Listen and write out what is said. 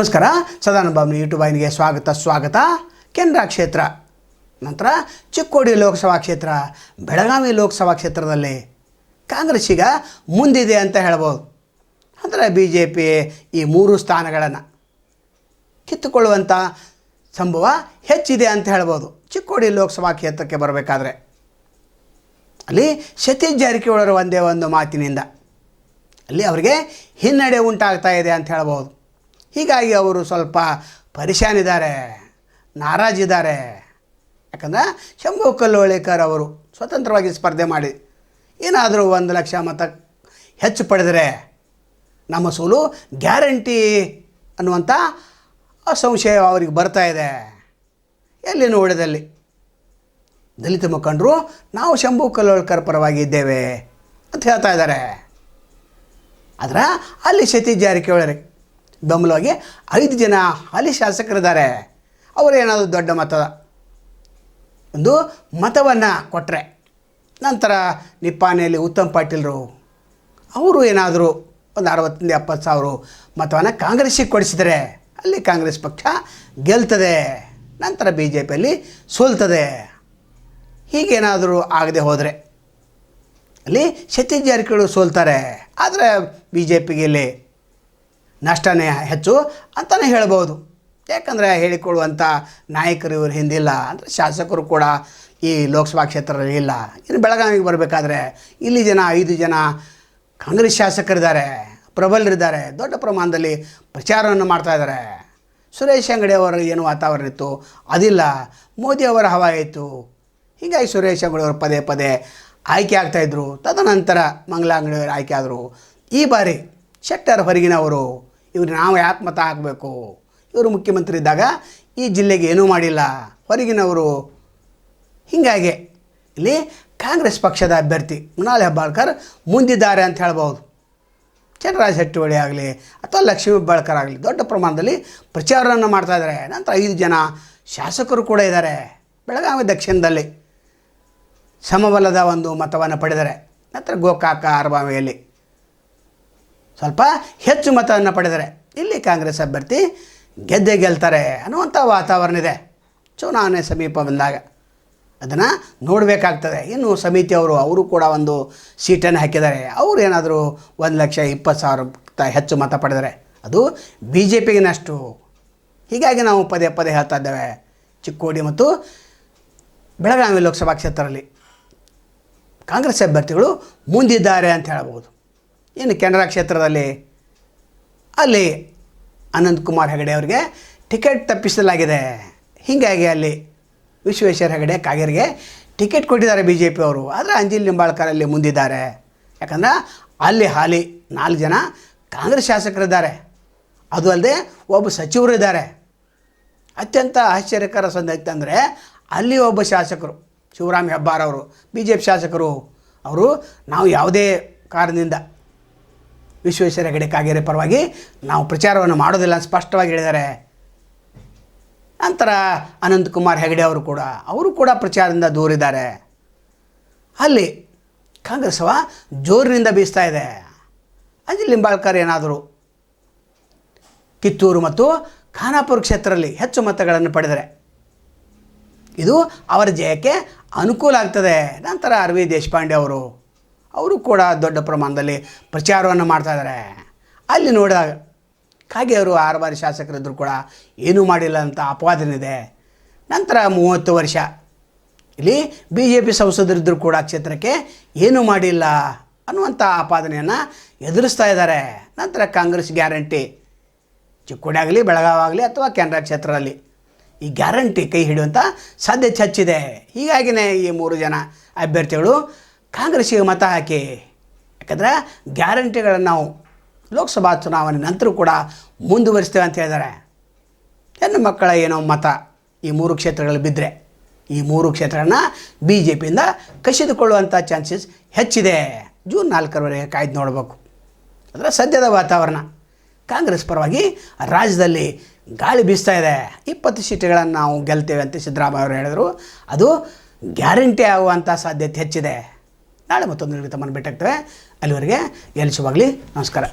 ನಮಸ್ಕಾರ. ಸದಾನಂದ ಬಾಬು ಯೂಟ್ಯೂಬ್ ವಾಹಿನಿಗೆ ಸ್ವಾಗತ ಸ್ವಾಗತ. ಕೆನರಾ ಕ್ಷೇತ್ರ. ನಂತರ ಚಿಕ್ಕೋಡಿ ಲೋಕಸಭಾ ಕ್ಷೇತ್ರ, ಬೆಳಗಾವಿ ಲೋಕಸಭಾ ಕ್ಷೇತ್ರದಲ್ಲಿ ಕಾಂಗ್ರೆಸ್ ಈಗ ಮುಂದಿದೆ ಅಂತ ಹೇಳ್ಬೋದು. ಅಂದರೆ ಬಿ ಜೆ ಪಿ ಈ ಮೂರು ಸ್ಥಾನಗಳನ್ನು ಕಿತ್ತುಕೊಳ್ಳುವಂಥ ಸಂಭವ ಹೆಚ್ಚಿದೆ ಅಂತ ಹೇಳ್ಬೋದು. ಚಿಕ್ಕೋಡಿ ಲೋಕಸಭಾ ಕ್ಷೇತ್ರಕ್ಕೆ ಬರಬೇಕಾದ್ರೆ ಅಲ್ಲಿ ಸತೀಶ್ ಜಾರಕಿಹೊಳಿ ಒಂದೇ ಒಂದು ಮಾತಿನಿಂದ ಅಲ್ಲಿ ಅವರಿಗೆ ಹಿನ್ನಡೆ ಉಂಟಾಗ್ತಾ ಇದೆ ಅಂತ ಹೇಳ್ಬೋದು. ಹೀಗಾಗಿ ಅವರು ಸ್ವಲ್ಪ ಪರಿಶಾನಿದ್ದಾರೆ, ನಾರಾಜಿದ್ದಾರೆ. ಯಾಕಂದ್ರೆ ಶಂಭು ಕಲ್ಲೋಳಿಕರ್ ಅವರು ಸ್ವತಂತ್ರವಾಗಿ ಸ್ಪರ್ಧೆ ಮಾಡಿ ಏನಾದರೂ ಒಂದು ಲಕ್ಷ ಮತ ಹೆಚ್ಚು ಪಡೆದರೆ ನಮ್ಮ ಸೋಲು ಗ್ಯಾರಂಟಿ ಅನ್ನುವಂಥ ಅಸಂಶಯ ಅವರಿಗೆ ಬರ್ತಾ ಇದೆ. ಎಲ್ಲಿ ನೋಡಿದಲ್ಲಿ? ದಲಿತ ಮುಖಂಡರು, ನಾವು ಶಂಭು ಕಲ್ಲೋಳ್ಕರ್ ಪರವಾಗಿ ಇದ್ದೇವೆ ಅಂತ ಹೇಳ್ತಾ ಇದ್ದಾರೆ. ಆದ್ರೆ ಅಲ್ಲಿ ಸತೀಶ್ ಜಾರಕಿಹೊಳಿ ಬೆಂಬಲವಾಗಿ ಐದು ಜನ ಹಾಲಿ ಶಾಸಕರಿದ್ದಾರೆ. ಅವರೇನಾದರೂ ದೊಡ್ಡ ಮತ, ಒಂದು ಮತವನ್ನು ಕೊಟ್ಟರೆ ನಂತರ ನಿಪ್ಪಾಣಿಯಲ್ಲಿ ಉತ್ತಮ್ ಪಾಟೀಲ್ರು, ಅವರು ಏನಾದರೂ ಒಂದು ಅರವತ್ತಿಂದ ಎಪ್ಪತ್ತು ಸಾವಿರ ಮತವನ್ನು ಕಾಂಗ್ರೆಸ್ಸಿಗೆ ಕೊಡಿಸಿದರೆ, ಅಲ್ಲಿ ಕಾಂಗ್ರೆಸ್ ಪಕ್ಷ ಗೆಲ್ತದೆ, ನಂತರ ಬಿ ಜೆ ಪಿಯಲ್ಲಿ ಸೋಲ್ತದೆ. ಹೀಗೇನಾದರೂ ಆಗದೆ ಹೋದರೆ, ಅಲ್ಲಿ ಸತೀಶ್ ಜಾರಕಿಹೊಳಿ ಸೋಲ್ತಾರೆ. ಆದರೆ ಬಿ ಜೆ ಪಿಗೆ ಇಲ್ಲಿ ನಷ್ಟನೇ ಹೆಚ್ಚು ಅಂತಲೇ ಹೇಳ್ಬೋದು ಯಾಕಂದರೆ ಹೇಳಿಕೊಳ್ಳುವಂಥ ನಾಯಕರು ಇವರು ಹಿಂದಿಲ್ಲ, ಅಂದರೆ ಶಾಸಕರು ಕೂಡ ಈ ಲೋಕಸಭಾ ಕ್ಷೇತ್ರದಲ್ಲಿ ಇಲ್ಲ. ಇನ್ನು ಬೆಳಗಾವಿಗೆ ಬರಬೇಕಾದ್ರೆ ಇಲ್ಲಿ ಜನ, ಐದು ಜನ ಕಾಂಗ್ರೆಸ್ ಶಾಸಕರಿದ್ದಾರೆ, ಪ್ರಬಲರಿದ್ದಾರೆ, ದೊಡ್ಡ ಪ್ರಮಾಣದಲ್ಲಿ ಪ್ರಚಾರವನ್ನು ಮಾಡ್ತಾಯಿದ್ದಾರೆ ಸುರೇಶ್ ಅಂಗಡಿ ಅವರ ಏನು ವಾತಾವರಣ ಇತ್ತು? ಅದಿಲ್ಲ. ಮೋದಿ ಅವರ ಹವಾ ಇತ್ತು. ಹೀಗಾಗಿ ಸುರೇಶ್ ಅಂಗಡಿ ಅವರು ಪದೇ ಪದೇ ಆಯ್ಕೆ ಆಗ್ತಾಯಿದ್ರು ತದನಂತರ ಮಂಗಲಾ ಅಂಗಡಿಯವರು ಆಯ್ಕೆ ಆದರು. ಈ ಬಾರಿ ಶೆಟ್ಟರ್ ಹೊರಗಿನವರು ಇವ್ರು ನಾವು ಯಾಕೆ ಮತ ಹಾಕಬೇಕು ಇವರು ಮುಖ್ಯಮಂತ್ರಿ ಇದ್ದಾಗ ಈ ಜಿಲ್ಲೆಗೆ ಏನೂ ಮಾಡಿಲ್ಲ. ಹೊರಗಿನವರು ಹೀಗಾಗಿ. ಇಲ್ಲಿ ಕಾಂಗ್ರೆಸ್ ಪಕ್ಷದ ಅಭ್ಯರ್ಥಿ ಮೃಣಾಲ್ ಹೆಬ್ಬಾಳ್ಕರ್ ಮುಂದಿದ್ದಾರೆ ಅಂತ ಹೇಳ್ಬೋದು. ಚಂದ್ರರಾಜ್ ಹೆಟ್ಟುವಳಿ ಆಗಲಿ ಅಥವಾ ಲಕ್ಷ್ಮೀ ಹೆಬ್ಬಾಳ್ಕರ್ ಆಗಲಿ ದೊಡ್ಡ ಪ್ರಮಾಣದಲ್ಲಿ ಪ್ರಚಾರವನ್ನು ಮಾಡ್ತಾ ಇದ್ದಾರೆ. ನಂತರ ಐದು ಜನ ಶಾಸಕರು ಕೂಡ ಇದ್ದಾರೆ. ಬೆಳಗಾವಿ ದಕ್ಷಿಣದಲ್ಲಿ ಸಮಬಲದ ಒಂದು ಮತವನ್ನು ಪಡೆದರೆ. ನಂತರ ಗೋಕಾಕ ಅರಬಾವಿಯಲ್ಲಿ ಸ್ವಲ್ಪ ಹೆಚ್ಚು ಮತವನ್ನು ಪಡೆದರೆ ಇಲ್ಲಿ ಕಾಂಗ್ರೆಸ್ ಅಭ್ಯರ್ಥಿ ಗೆದ್ದೇ ಗೆಲ್ತಾರೆ ಅನ್ನುವಂಥ ವಾತಾವರಣ ಇದೆ. ಚುನಾವಣೆ ಸಮೀಪ ಬಂದಾಗ ಅದನ್ನು ನೋಡಬೇಕಾಗ್ತದೆ. ಇನ್ನು ಸಮಿತಿಯವರು ಅವರು ಕೂಡ ಒಂದು ಸೀಟನ್ನು ಹಾಕಿದ್ದಾರೆ. ಅವರು ಏನಾದರೂ ಒಂದು ಲಕ್ಷ ಇಪ್ಪತ್ತು ಸಾವಿರ ಹೆಚ್ಚು ಮತ ಪಡೆದರೆ ಅದು ಬಿ ಜೆ ಪಿಗಿನಷ್ಟು ಹೀಗಾಗಿ ನಾವು ಪದೇ ಪದೇ ಹೇಳ್ತಾ ಇದ್ದೇವೆ ಚಿಕ್ಕೋಡಿ ಮತ್ತು ಬೆಳಗಾವಿ ಲೋಕಸಭಾ ಕ್ಷೇತ್ರದಲ್ಲಿ ಕಾಂಗ್ರೆಸ್ ಅಭ್ಯರ್ಥಿಗಳು ಮುಂದಿದ್ದಾರೆ ಅಂತ ಹೇಳ್ಬೋದು ಇನ್ನು ಕೆನರಾ ಕ್ಷೇತ್ರದಲ್ಲಿ ಅಲ್ಲಿ ಅನಂತ್ ಕುಮಾರ್ ಹೆಗಡೆ ಅವರಿಗೆ ಟಿಕೆಟ್ ತಪ್ಪಿಸಲಾಗಿದೆ. ಹೀಗಾಗಿ ಅಲ್ಲಿ ವಿಶ್ವೇಶ್ವರ ಹೆಗಡೆ ಕಾಗೇರಿಗೆ ಟಿಕೆಟ್ ಕೊಟ್ಟಿದ್ದಾರೆ ಬಿ ಜೆ ಪಿ ಅವರು. ಆದರೆ ಅಂಜಿಲ್ ನಿಂಬಾಳ್ಕರ್ ಅಲ್ಲಿ ಮುಂದಿದ್ದಾರೆ. ಯಾಕಂದ್ರೆ ಅಲ್ಲಿ ಹಾಲಿ ನಾಲ್ಕು ಜನ ಕಾಂಗ್ರೆಸ್ ಶಾಸಕರಿದ್ದಾರೆ. ಅದು ಅಲ್ಲದೆ ಒಬ್ಬ ಸಚಿವರು ಇದ್ದಾರೆ. ಅತ್ಯಂತ ಆಶ್ಚರ್ಯಕರ ಸಂಗತಿ ಅಂದರೆ ಅಲ್ಲಿ ಒಬ್ಬ ಶಾಸಕರು, ಶಿವರಾಮ್ ಹೆಬ್ಬಾರ್ ಅವರು ಬಿ ಜೆ ಪಿ ಶಾಸಕರು, ಅವರು ನಾವು ಯಾವುದೇ ಕಾರಣದಿಂದ ವಿಶ್ವೇಶ್ವರ ಹೆಗಡೆ ಕಾಗೇರಿ ಪರವಾಗಿ ನಾವು ಪ್ರಚಾರವನ್ನು ಮಾಡೋದಿಲ್ಲ ಸ್ಪಷ್ಟವಾಗಿ ಹೇಳಿದ್ದಾರೆ. ನಂತರ ಅನಂತಕುಮಾರ್ ಹೆಗಡೆ ಅವರು ಕೂಡ ಅವರು ಕೂಡ ಪ್ರಚಾರದಿಂದ ದೂರಿದ್ದಾರೆ. ಅಲ್ಲಿ ಕಾಂಗ್ರೆಸ್ ಅವ ಜೋರಿನಿಂದ ಬೀಸ್ತಾ ಇದೆ. ಅಂಜಲಿ ಲಿಂಬಾಳ್ಕರ್ ಏನಾದರೂ ಕಿತ್ತೂರು ಮತ್ತು ಖಾನಾಪುರ ಕ್ಷೇತ್ರದಲ್ಲಿ ಹೆಚ್ಚು ಮತಗಳನ್ನು ಪಡೆದರೆ ಇದು ಅವರ ಜಯಕ್ಕೆ ಅನುಕೂಲ ಆಗ್ತದೆ. ನಂತರ ಆರ್ ವಿ ದೇಶಪಾಂಡೆ ಅವರು ಅವರು ಕೂಡ ದೊಡ್ಡ ಪ್ರಮಾಣದಲ್ಲಿ ಪ್ರಚಾರವನ್ನು ಮಾಡ್ತಾಯಿದ್ದಾರೆ ಅಲ್ಲಿ ನೋಡಿದಾಗ ಹಾಗೆ ಅವರು ಆರು ಬಾರಿ ಶಾಸಕರಿದ್ದರೂ ಕೂಡ ಏನೂ ಮಾಡಿಲ್ಲ ಅಂತ ಅಪವಾದನಿದೆ ನಂತರ ಮೂವತ್ತು ವರ್ಷ. ಇಲ್ಲಿ ಬಿ ಜೆ ಪಿ ಸಂಸದರಿದ್ದರೂ ಕೂಡ ಕ್ಷೇತ್ರಕ್ಕೆ ಏನೂ ಮಾಡಿಲ್ಲ ಅನ್ನುವಂಥ ಆಪಾದನೆಯನ್ನು ಎದುರಿಸ್ತಾ ಇದ್ದಾರೆ. ನಂತರ ಕಾಂಗ್ರೆಸ್ ಗ್ಯಾರಂಟಿ. ಚಿಕ್ಕೋಡಿ ಆಗಲಿ, ಬೆಳಗಾವಿ ಆಗಲಿ ಅಥವಾ ಕೆನರಾ ಕ್ಷೇತ್ರದಲ್ಲಿ ಈ ಗ್ಯಾರಂಟಿ ಕೈ ಹಿಡಿಯುವಂಥ ಸಾಧ್ಯತೆ ಹೆಚ್ಚಿದೆ. ಹೀಗಾಗಿನೇ ಈ ಮೂರು ಜನ ಅಭ್ಯರ್ಥಿಗಳು ಕಾಂಗ್ರೆಸ್ಸಿಗೆ ಮತ ಹಾಕಿ. ಯಾಕಂದರೆ ಗ್ಯಾರಂಟಿಗಳನ್ನು ನಾವು ಲೋಕಸಭಾ ಚುನಾವಣೆ ನಂತರ ಕೂಡ ಮುಂದುವರಿಸ್ತೇವೆ ಅಂತ ಹೇಳಿದ್ದಾರೆ. ಹೆಣ್ಣು ಮಕ್ಕಳ ಏನೋ ಮತ ಈ ಮೂರು ಕ್ಷೇತ್ರಗಳಲ್ಲಿ ಬಿದ್ದರೆ ಈ ಮೂರು ಕ್ಷೇತ್ರಗಳನ್ನ ಬಿ ಜೆ ಪಿಯಿಂದ ಕಸಿದುಕೊಳ್ಳುವಂಥ ಚಾನ್ಸಸ್ ಹೆಚ್ಚಿದೆ. ಜೂನ್ ನಾಲ್ಕರವರೆಗೆ ಕಾಯ್ದು ನೋಡಬೇಕು. ಅದರ ಸದ್ಯದ ವಾತಾವರಣ. ಕಾಂಗ್ರೆಸ್ ಪರವಾಗಿ ರಾಜ್ಯದಲ್ಲಿ ಗಾಳಿ ಬೀಸ್ತಾ ಇದೆ. ಇಪ್ಪತ್ತು ಸೀಟುಗಳನ್ನು ನಾವು ಗೆಲ್ತೇವೆ ಅಂತ ಸಿದ್ದರಾಮಯ್ಯ ಅವರು ಹೇಳಿದರು. ಅದು ಗ್ಯಾರಂಟಿ ಆಗುವಂಥ ಸಾಧ್ಯತೆ ಹೆಚ್ಚಿದೆ. ನಾಳೆ ಮತ್ತೊಂದು ತಮ್ಮನ್ನು ಭೇಟಿಯಾಗ್ತೇವೆ ಅಲ್ಲಿವರೆಗೆ ಎಲ್ಲಿಸುವಾಗಲಿ ನಮಸ್ಕಾರ.